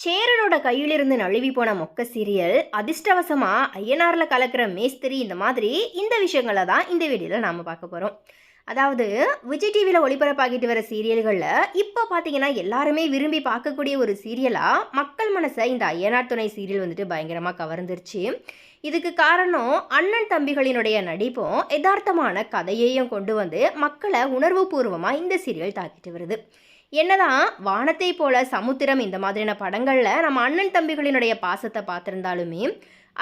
சேரனோட கையிலிருந்து நழுவி போன மொக்க சீரியல் அதிர்ஷ்டவசமாக ஐயனார்ல கலக்கிற மேஸ்திரி இந்த மாதிரி இந்த விஷயங்களை தான் இந்த வீடியோவில் நாம் பார்க்க போகிறோம் அதாவது விஜய் டிவியில் ஒளிபரப்பாகிட்டு வர சீரியல்களில் இப்போ பார்த்தீங்கன்னா எல்லாருமே விரும்பி பார்க்கக்கூடிய ஒரு சீரியலாக மக்கள் மனசை இந்த ஐயனார் துணை சீரியல் வந்துட்டு பயங்கரமாக கவர்ந்துருச்சு. இதுக்கு காரணம் அண்ணன் தம்பிகளினுடைய நடிப்பும் யதார்த்தமான கதையையும் கொண்டு வந்து மக்களை உணர்வுபூர்வமாக இந்த சீரியல் தாக்கிட்டு வருது. என்னதான் வானத்தை போல சமுத்திரம் இந்த மாதிரியான படங்களில் நம்ம அண்ணன் தம்பிகளினுடைய பாசத்தை பார்த்துருந்தாலுமே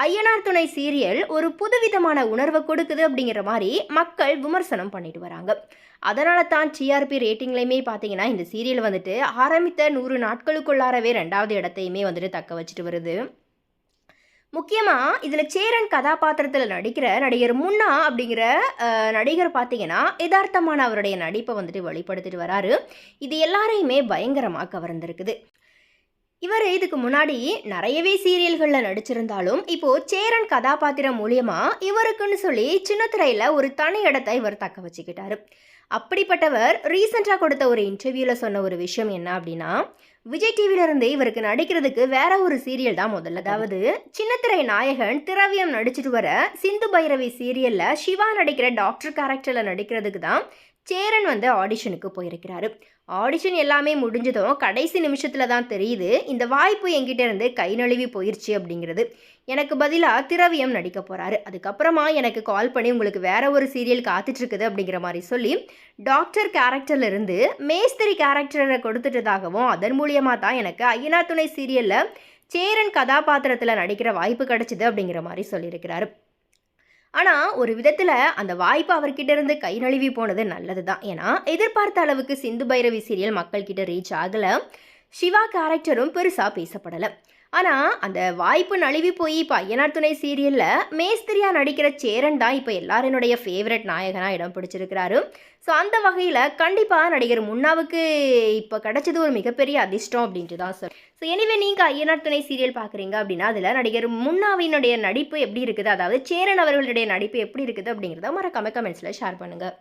ஐயனார் துணை சீரியல் ஒரு புதுவிதமான உணர்வை கொடுக்குது அப்படிங்கிற மாதிரி மக்கள் விமர்சனம் பண்ணிட்டு வராங்க. அதனால தான் டிஆர்பி ரேட்டிங்லையுமே பார்த்தீங்கன்னா இந்த சீரியல் வந்துட்டு ஆரம்பித்த நூறு நாட்களுக்குள்ளாரவே ரெண்டாவது இடத்தையுமே வந்துட்டு தக்க வச்சுட்டு வருது. முக்கியமாக இதில் சேரன் கதாபாத்திரத்தில் நடிக்கிற நடிகர் முன்னா அப்படிங்கிற நடிகர் பார்த்தீங்கன்னா யதார்த்தமான அவருடைய நடிப்பை வந்துட்டு வெளிப்படுத்திட்டு வராரு. இது எல்லாரையுமே பயங்கரமாக கவர்ந்திருக்குது. இவர் இதுக்கு முன்னாடி நிறையவே சீரியல்களில் நடிச்சிருந்தாலும் இப்போ சேரன் கதாபாத்திரம் மூலியமா இவருக்குன்னு சொல்லி சின்ன திரையில ஒரு தனி இடத்தை இவர் தக்க வச்சுக்கிட்டாரு. அப்படிப்பட்டவர் ரீசெண்டாக கொடுத்த ஒரு இன்டர்வியூவில் சொன்ன ஒரு விஷயம் என்ன அப்படின்னா விஜய் டிவியிலிருந்து இவருக்கு நடிக்கிறதுக்கு வேற ஒரு சீரியல் தான் முதல்ல. அதாவது சின்னத்திரை நாயகன் திரவியம் நடிச்சிட்டு வர சிந்து பைரவி சீரியலில் சிவா நடிக்கிற டாக்டர் கேரக்டரில் நடிக்கிறதுக்கு தான் சேரன் வந்து ஆடிஷனுக்கு போயிருக்கிறாரு. ஆடிஷன் எல்லாமே முடிஞ்சதும் கடைசி நிமிஷத்தில் தான் தெரியுது இந்த வாய்ப்பு என்கிட்ட இருந்து கை நழுவி போயிடுச்சு அப்படிங்கிறது. எனக்கு பதிலாக திரவியம் நடிக்க போகிறாரு அதுக்கப்புறமா எனக்கு கால் பண்ணி உங்களுக்கு வேற ஒரு சீரியல் காத்துட்ருக்குது அப்படிங்கிற மாதிரி சொல்லி டாக்டர் கேரக்டர்லேருந்து மேஸ்திரி கேரக்டரை கொடுத்துட்டதாகவும் அதன் மூலியமாக தான் எனக்கு ஐயனா துணை சீரியலில் சேரன் கதாபாத்திரத்தில் நடிக்கிற வாய்ப்பு கிடைச்சிது அப்படிங்கிற மாதிரி சொல்லியிருக்கிறாரு. ஆனால் ஒரு விதத்தில் அந்த வாய்ப்பு அவர்கிட்ட இருந்து கை நழுவி போனது நல்லது தான் ஏன்னா எதிர்பார்த்த அளவுக்கு சிந்து பைரவி சீரியல் மக்கள்கிட்ட ரீச் ஆகலை. சிவா கேரக்டரும் பெருசாக பேசப்படலை. ஆனால் அந்த வாய்ப்பு நழுவி போய் இப்போ ஐயனார் துணை சீரியலில் மேஸ்திரியாக நடிக்கிற சேரன் தான் இப்போ எல்லாரினுடைய ஃபேவரட் நாயகனாக இடம் பிடிச்சிருக்கிறாரு. ஸோ அந்த வகையில் கண்டிப்பாக நடிகர் முன்னாவுக்கு இப்போ கிடைச்சது ஒரு மிகப்பெரிய அதிர்ஷ்டம் அப்படின்ட்டு தான் சார் ஸோ எனிவே நீங்கள் ஐயனார் துணை சீரியல் பார்க்குறீங்க அப்படின்னா அதில் நடிகர் முன்னாவினுடைய நடிப்பு எப்படி இருக்குது? அதாவது சேரன் அவர்களுடைய நடிப்பு எப்படி இருக்குது அப்படிங்கிறத மறக்காம கமெண்ட்ஸில் ஷேர் பண்ணுங்கள்